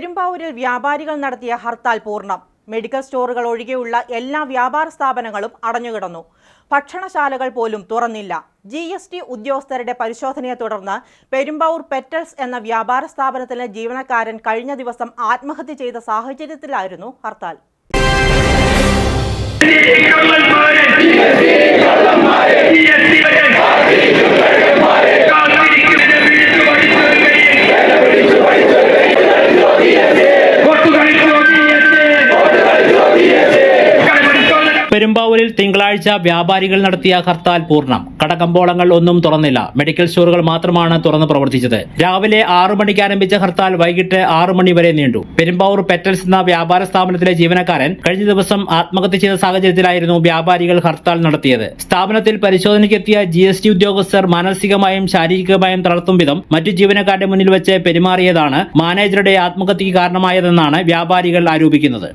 പെരുമ്പാവൂരിൽ വ്യാപാരികൾ നടത്തിയ ഹർത്താൽ പൂർണം. മെഡിക്കൽ സ്റ്റോറുകൾ ഒഴികെയുള്ള എല്ലാ വ്യാപാര സ്ഥാപനങ്ങളും അടഞ്ഞുകിടന്നു. ഭക്ഷണശാലകൾ പോലും തുറന്നില്ല. ജി എസ് ടി ഉദ്യോഗസ്ഥരുടെ പരിശോധനയെ തുടർന്ന് പെരുമ്പാവൂർ പെറ്റൽസ് എന്ന വ്യാപാര സ്ഥാപനത്തിലെ ജീവനക്കാരൻ കഴിഞ്ഞ ദിവസം ആത്മഹത്യ ചെയ്ത സാഹചര്യത്തിലായിരുന്നു ഹർത്താൽ. പെരുമ്പാവൂരിൽ തിങ്കളാഴ്ച വ്യാപാരികൾ നടത്തിയ ഹർത്താൽ പൂർണം. കടകമ്പോളങ്ങൾ ഒന്നും തുറന്നില്ല. മെഡിക്കൽ സ്റ്റോറുകൾ മാത്രമാണ് തുറന്ന് പ്രവർത്തിച്ചത്. രാവിലെ ആറു മണിക്ക് ആരംഭിച്ച ഹർത്താൽ വൈകിട്ട് ആറു മണി വരെ നീണ്ടു. പെരുമ്പാവൂർ പെറ്റൽസ് എന്ന വ്യാപാര സ്ഥാപനത്തിലെ ജീവനക്കാരൻ കഴിഞ്ഞ ദിവസം ആത്മഹത്യ ചെയ്ത സാഹചര്യത്തിലായിരുന്നു വ്യാപാരികൾ ഹർത്താൽ നടത്തിയത്. സ്ഥാപനത്തിൽ പരിശോധനയ്ക്കെത്തിയ ജി എസ് ടി ഉദ്യോഗസ്ഥർ മാനസികമായും ശാരീരികമായും തളർത്തും വിധം മറ്റു ജീവനക്കാരുടെ മുന്നിൽ വെച്ച് പെരുമാറിയതാണ് മാനേജറുടെ ആത്മഹത്യക്ക് കാരണമായതെന്നാണ് വ്യാപാരികൾ ആരോപിക്കുന്നത്.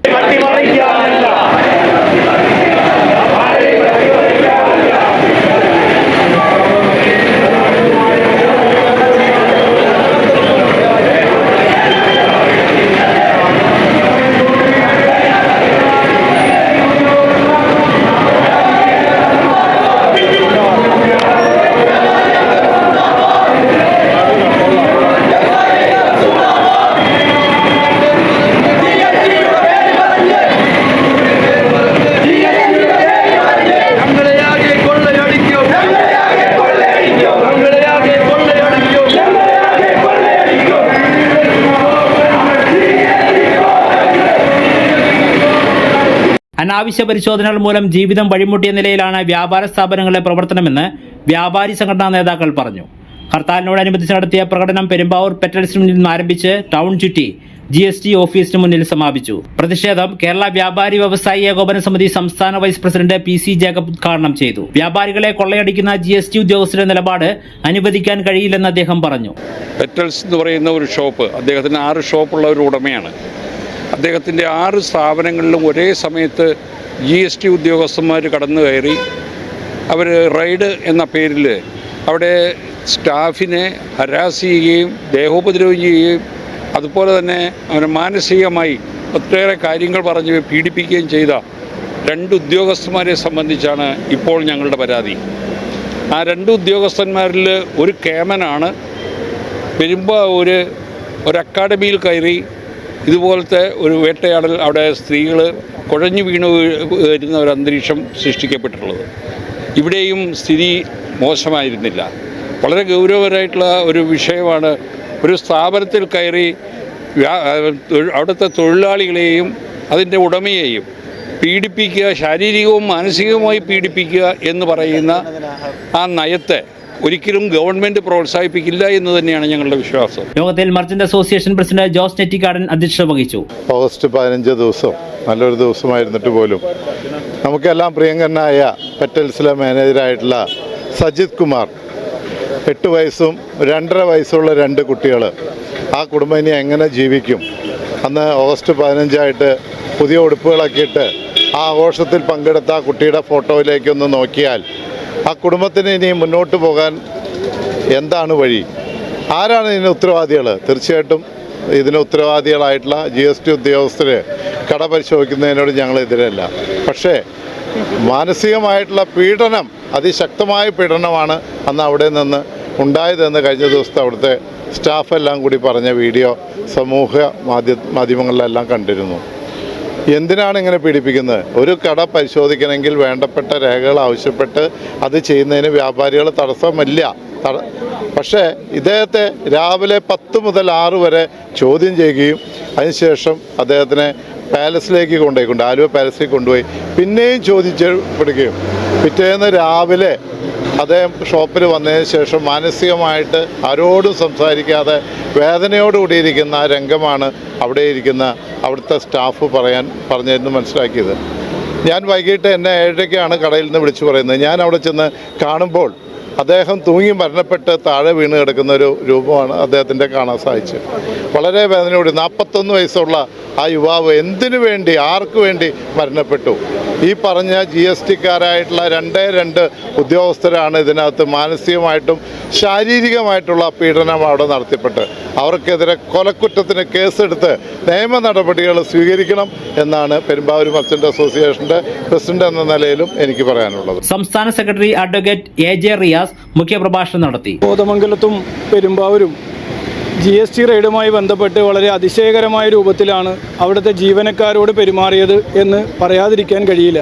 അനാവശ്യ പരിശോധനകൾ മൂലം ജീവിതം വഴിമുട്ടിയ നിലയിലാണ് വ്യാപാര സ്ഥാപനങ്ങളിലെ പ്രവർത്തനമെന്ന് വ്യാപാരി സംഘടനാ നേതാക്കൾ പറഞ്ഞു. ഹർത്താലിനോടനുബന്ധിച്ച് നടത്തിയ പ്രകടനം പെരുമ്പാവൂർ പെറ്റൽസിന് മുന്നിൽ ആരംഭിച്ച് ടൗൺ ചുറ്റി ജി എസ് ടി ഓഫീസിന് മുന്നിൽ സമാപിച്ചു. പ്രതിഷേധം കേരള വ്യാപാരി വ്യവസായി ഏകോപന സമിതി സംസ്ഥാന vice president P C Jacob ഉദ്ഘാടനം ചെയ്തു. വ്യാപാരികളെ കൊള്ളയടിക്കുന്ന ജി എസ് ടി ഉദ്യോഗസ്ഥരുടെ നിലപാട് അനുവദിക്കാൻ കഴിയില്ലെന്ന് അദ്ദേഹം പറഞ്ഞു. പെറ്റൽസ് എന്ന് പറയുന്ന ഒരു ഷോപ്പ് അദ്ദേഹത്തിന് ആറ് ഷോപ്പുള്ള ഒരു ഉടമയാണ്. അദ്ദേഹത്തിന്റെ ആറ് സ്ഥാപനങ്ങളിലും ഒരേ സമയത്ത് ജി എസ് ടി ഉദ്യോഗസ്ഥന്മാർ കടന്നു കയറി. അവർ റൈഡ് എന്ന പേരിൽ അവിടെ സ്റ്റാഫിനെ ഹരാസ് ചെയ്യുകയും ദേഹോപദ്രവം ചെയ്യുകയും അതുപോലെ തന്നെ അവനെ മാനസികമായി ഒട്ടേറെ കാര്യങ്ങൾ പറഞ്ഞ് പീഡിപ്പിക്കുകയും ചെയ്ത രണ്ട് ഉദ്യോഗസ്ഥന്മാരെ സംബന്ധിച്ചാണ് ഇപ്പോൾ ഞങ്ങളുടെ പരാതി. ആ രണ്ട് ഉദ്യോഗസ്ഥന്മാരിൽ ഒരു കേമനാണ്. പെരുമ്പാവൂർ ഒരു അക്കാഡമിയിൽ കയറി ഇതുപോലത്തെ ഒരു വേട്ടയാടൽ അവിടെ സ്ത്രീകൾ കുഴഞ്ഞു വീണു വരുന്ന ഒരു അന്തരീക്ഷം സൃഷ്ടിക്കപ്പെട്ടിട്ടുള്ളത്. ഇവിടെയും സ്ഥിതി മോശമായിരുന്നില്ല. വളരെ ഗൗരവപരമായിട്ടുള്ള ഒരു വിഷയമാണ് ഒരു സ്ഥാപനത്തിൽ കയറി അവിടുത്തെ തൊഴിലാളികളെയും അതിന്റെ ഉടമയെയും പീഡിപ്പിക്കുക ശാരീരികവും മാനസികവുമായി പീഡിപ്പിക്കുക എന്ന് പറയുന്ന ആ നയത്തെ ഒരിക്കലും ഗവൺമെന്റ് പ്രോത്സാഹിപ്പിക്കില്ല എന്ന് തന്നെയാണ് ഞങ്ങളുടെ വിശ്വാസം. യോഗത്തിൽ merchant association president Jose Nettikkadan അധ്യക്ഷത വഹിച്ചു. ഓഗസ്റ്റ് പതിനഞ്ച് ദിവസം നല്ലൊരു ദിവസമായിരുന്നിട്ട് പോലും നമുക്കെല്ലാം പ്രിയങ്കരനായ പെറ്റൽസിലെ മാനേജറായിട്ടുള്ള സജിത് കുമാർ എട്ട് വയസ്സും രണ്ടര വയസ്സുള്ള രണ്ട് കുട്ടികൾ ആ കുടുംബം ഇനി എങ്ങനെ ജീവിക്കും? അന്ന് ഓഗസ്റ്റ് പതിനഞ്ചായിട്ട് പുതിയ ഉടുപ്പുകളൊക്കെ ഇട്ട് ആ ആഘോഷത്തിൽ പങ്കെടുത്ത ആ കുട്ടിയുടെ ഫോട്ടോയിലേക്കൊന്ന് നോക്കിയാൽ ആ കുടുംബത്തിന് ഇനി മുന്നോട്ട് പോകാൻ എന്താണ് വഴി? ആരാണ് ഇതിന് ഉത്തരവാദികൾ തീർച്ചയായിട്ടും ഇതിന് ഉത്തരവാദികളായിട്ടുള്ള ജി എസ് ടി ഉദ്യോഗസ്ഥർ കട പരിശോധിക്കുന്നതിനോട് ഞങ്ങൾ എതിരല്ല. പക്ഷേ മാനസികമായിട്ടുള്ള പീഡനം അതിശക്തമായ പീഡനമാണ് അന്ന് അവിടെ നിന്ന് ഉണ്ടായതെന്ന് കഴിഞ്ഞ ദിവസത്തെ അവിടുത്തെ സ്റ്റാഫെല്ലാം കൂടി പറഞ്ഞ വീഡിയോ സമൂഹ മാധ്യ മാധ്യമങ്ങളിലെല്ലാം കണ്ടിരുന്നു. എന്തിനാണ് ഇങ്ങനെ പീഡിപ്പിക്കുന്നത്? ഒരു കട പരിശോധിക്കണമെങ്കിൽ വേണ്ടപ്പെട്ട രേഖകൾ ആവശ്യപ്പെട്ട് അത് ചെയ്യുന്നതിന് വ്യാപാരികൾ തടസ്സമില്ല. പക്ഷേ ഇദ്ദേഹത്തെ രാവിലെ പത്ത് മുതൽ ആറ് വരെ ചോദ്യം ചെയ്യുകയും അതിനുശേഷം അദ്ദേഹത്തിനെ പാലസിലേക്ക് കൊണ്ടുപോയിക്കൊണ്ട് ആലുവ പാലസിലേക്ക് കൊണ്ടുപോയി പിന്നെയും ചോദിച്ചപ്പെടുകയും പിറ്റേന്ന് രാവിലെ അദ്ദേഹം ഷോപ്പിൽ വന്നതിന് ശേഷം മാനസികമായിട്ട് ആരോടും സംസാരിക്കാതെ വേദനയോടുകൂടി ഇരിക്കുന്ന ആ രംഗമാണ് അവിടെ ഇരിക്കുന്ന അവിടുത്തെ സ്റ്റാഫ് പറയാൻ പറഞ്ഞതെന്ന് മനസ്സിലാക്കിയത്. ഞാൻ വൈകിട്ട് എന്നെ ഏഴരയ്ക്കാണ് കടയിൽ നിന്ന് വിളിച്ചു പറയുന്നത്. ഞാൻ അവിടെ ചെന്ന് കാണുമ്പോൾ അദ്ദേഹം തൂങ്ങി മരണപ്പെട്ട് താഴെ വീണ് കിടക്കുന്ന ഒരു രൂപമാണ് അദ്ദേഹത്തിന്റെ കാണാൻ സാധിച്ചത്. വളരെ വേദനയോടെ നാൽപ്പത്തൊന്ന് വയസ്സുള്ള ആ യുവാവ് എന്തിനു വേണ്ടി ആർക്കു വേണ്ടി മരണപ്പെട്ടു? ഈ പറഞ്ഞ ജി എസ് ടിക്കാരായിട്ടുള്ള രണ്ടേ രണ്ട് ഉദ്യോഗസ്ഥരാണ് ഇതിനകത്ത് മാനസികമായിട്ടും ശാരീരികമായിട്ടുള്ള പീഡനം അവിടെ നടത്തിപ്പെട്ട് അവർക്കെതിരെ കൊലക്കുറ്റത്തിന് കേസെടുത്ത് നിയമ നടപടികൾ സ്വീകരിക്കണം എന്നാണ് പെരുമ്പാവൂർ മർച്ചന്റ് അസോസിയേഷന്റെ പ്രസിഡന്റ് എന്ന നിലയിലും എനിക്ക് പറയാനുള്ളത്. സംസ്ഥാന secretary advocate A J Riyas മുഖ്യപ്രഭാഷണം നടത്തി. കോതമംഗലത്തും പെരുമ്പാവൂരും ജി എസ് ടി റെയ്ഡുമായി ബന്ധപ്പെട്ട് വളരെ അതിശയകരമായ രൂപത്തിലാണ് അവിടുത്തെ ജീവനക്കാരോട് പെരുമാറിയത് എന്ന് പറയാതിരിക്കാൻ കഴിയില്ല.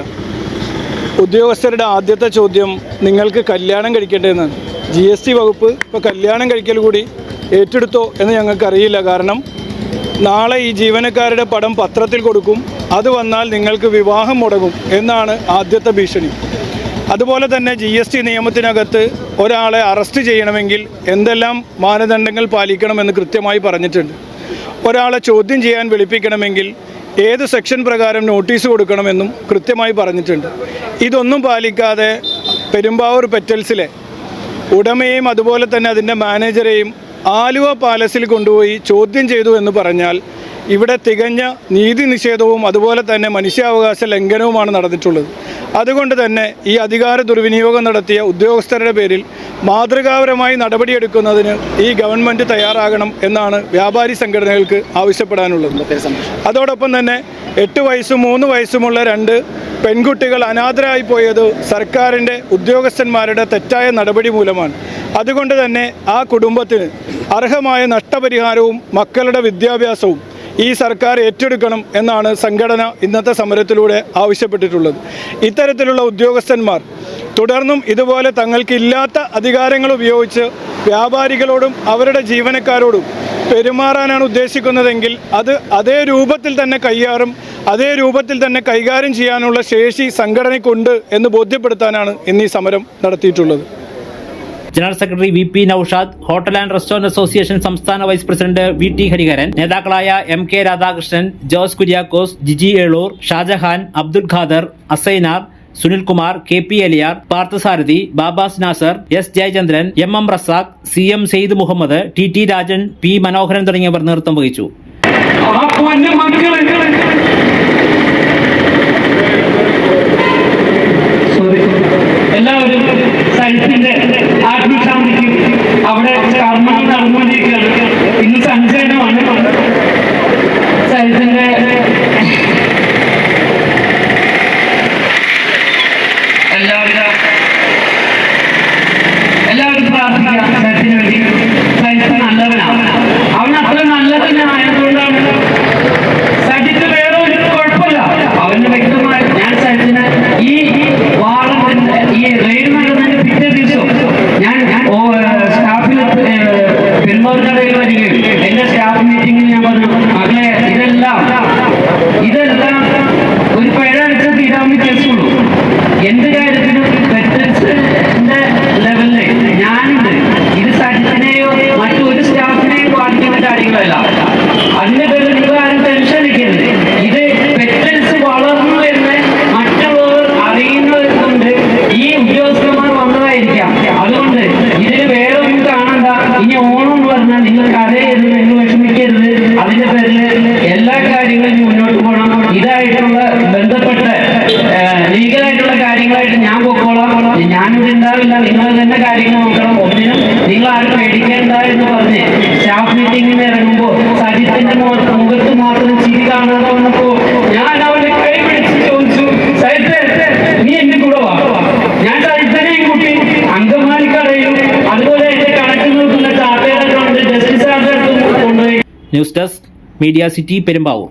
ഉദ്യോഗസ്ഥരുടെ ആദ്യത്തെ ചോദ്യം നിങ്ങൾക്ക് കല്യാണം കഴിക്കേണ്ടതെന്നാണ് ജി എസ് ടി വകുപ്പ് ഇപ്പോൾ കല്യാണം കഴിക്കൽ കൂടി ഏറ്റെടുത്തോ എന്ന് ഞങ്ങൾക്കറിയില്ല. കാരണം നാളെ ഈ ജീവനക്കാരുടെ പടം പത്രത്തിൽ കൊടുക്കും അത് വന്നാൽ നിങ്ങൾക്ക് വിവാഹം മുടങ്ങും എന്നാണ് ആദ്യത്തെ ഭീഷണി. അതുപോലെ തന്നെ ജി എസ് ടി നിയമത്തിനകത്ത് ഒരാളെ അറസ്റ്റ് ചെയ്യണമെങ്കിൽ എന്തെല്ലാം മാനദണ്ഡങ്ങൾ പാലിക്കണമെന്ന് കൃത്യമായി പറഞ്ഞിട്ടുണ്ട്. ഒരാളെ ചോദ്യം ചെയ്യാൻ വിളിപ്പിക്കണമെങ്കിൽ ഏത് സെക്ഷൻ പ്രകാരം നോട്ടീസ് കൊടുക്കണമെന്നും കൃത്യമായി പറഞ്ഞിട്ടുണ്ട്. ഇതൊന്നും പാലിക്കാതെ പെരുമ്പാവൂർ പെറ്റൽസിലെ ഉടമയെയും അതുപോലെ തന്നെ അതിന്റെ മാനേജരെയും ആലുവ പാലസിൽ കൊണ്ടുപോയി ചോദ്യം ചെയ്തു എന്ന് പറഞ്ഞാൽ ഇവിടെ തികഞ്ഞ നീതി നിഷേധവും അതുപോലെ തന്നെ മനുഷ്യാവകാശ ലംഘനവുമാണ് നടന്നിട്ടുള്ളത്. അതുകൊണ്ട് തന്നെ ഈ അധികാര ദുർവിനിയോഗം നടത്തിയ ഉദ്യോഗസ്ഥരുടെ പേരിൽ മാതൃകാപരമായി നടപടിയെടുക്കുന്നതിന് ഈ ഗവൺമെന്റ് തയ്യാറാകണം എന്നാണ് വ്യാപാരി സംഘടനകൾക്ക് ആവശ്യപ്പെടാനുള്ളത്. അതോടൊപ്പം തന്നെ എട്ട് വയസ്സും മൂന്ന് വയസ്സുമുള്ള രണ്ട് പെൺകുട്ടികൾ അനാഥരായി പോയത് സർക്കാരിന്റെ ഉദ്യോഗസ്ഥന്മാരുടെ തെറ്റായ നടപടി മൂലമാണ്. അതുകൊണ്ട് തന്നെ ആ കുടുംബത്തിന് അർഹമായ നഷ്ടപരിഹാരവും മക്കളുടെ വിദ്യാഭ്യാസവും ഈ സർക്കാർ ഏറ്റെടുക്കണം എന്നാണ് സംഘടന ഇന്നത്തെ സമരത്തിലൂടെ ആവശ്യപ്പെട്ടിട്ടുള്ളത്. ഇത്തരത്തിലുള്ള ഉദ്യോഗസ്ഥന്മാർ തുടർന്നും ഇതുപോലെ തങ്ങൾക്ക് ഇല്ലാത്ത അധികാരങ്ങൾ ഉപയോഗിച്ച് വ്യാപാരികളോടും അവരുടെ ജീവനക്കാരോടും പെരുമാറാനാണ് ഉദ്ദേശിക്കുന്നതെങ്കിൽ അത് അതേ രൂപത്തിൽ തന്നെ കൈയാറും അതേ രൂപത്തിൽ തന്നെ കൈകാര്യം ചെയ്യാനുള്ള ശേഷി സംഘടനയ്ക്കുണ്ട് എന്ന് ബോധ്യപ്പെടുത്താനാണ് ഇന്ന് ഈ സമരം നടത്തിയിട്ടുള്ളത്. General secretary V P Noushad hotel and restaurant association സംസ്ഥാന vice president V T Hariharan നേതാക്കളായ M K Radhakrishnan Jose Kuriakose Giji Eloor Shajahan Abdul Khader Asainar Sunilkumar K P Aliyar Parthasarathy Babas Nasar S Jayachandran M M Razak C M Syed Muhammad T T Rajan P Manoharan തുടങ്ങിയവർ നേതൃത്വം വഹിച്ചു. എല്ലാവരും സയൻസിന്റെ അവിടെ എന്റെ staff മീറ്റിംഗിൽ ഞാൻ പറഞ്ഞു അതെ ഇതെല്ലാം ഇതെല്ലാം ഒരു പിഴയടിച്ച് തീരാവുന്ന കേസുള്ളൂ. എന്ത് കാര്യത്തിനും പെറ്റൻസിന്റെ ലെവലിൽ ഞാനുണ്ട്. ഇത് സജിത്തിനെയോ മറ്റൊരു സ്റ്റാഫിനെയോ ബാധിക്കുന്ന കാര്യങ്ങളല്ല. ഇതായിട്ടുള്ള ബന്ധപ്പെട്ട ലീഗലായിട്ടുള്ള കാര്യങ്ങളായിട്ട് ഞാൻ പൊക്കോളാം. ഞാനിവിടെ ഉണ്ടാവില്ല. നിങ്ങൾ തന്നെ കാര്യങ്ങൾ നോക്കണം. ഒന്നിനും നിങ്ങൾ ആരും പേടിക്കേണ്ട എന്ന് പറഞ്ഞ് സ്റ്റാഫ് മീറ്റിംഗിന് ഇറങ്ങുമ്പോൾ സജിത്തിന്റെ മുഖത്ത് മാത്രം ചിരി കാണാതെ വന്നപ്പോ ഞാൻ അവന്റെ കൈ പിടിച്ച് ചോദിച്ചു സജിത്ത് നീ എന്റെ കൂടെ വാ. ഞാൻ സജിത്തനെ കൂട്ടി അങ്കമാലിക്കടയിലും അതുപോലെ എന്റെ കണക്ക് നോക്കുന്ന ചാർട്ടേഡ് അക്കൗണ്ട് ജസ്റ്റിസ് കൊണ്ടുപോയി. News desk media city Perumbavoor.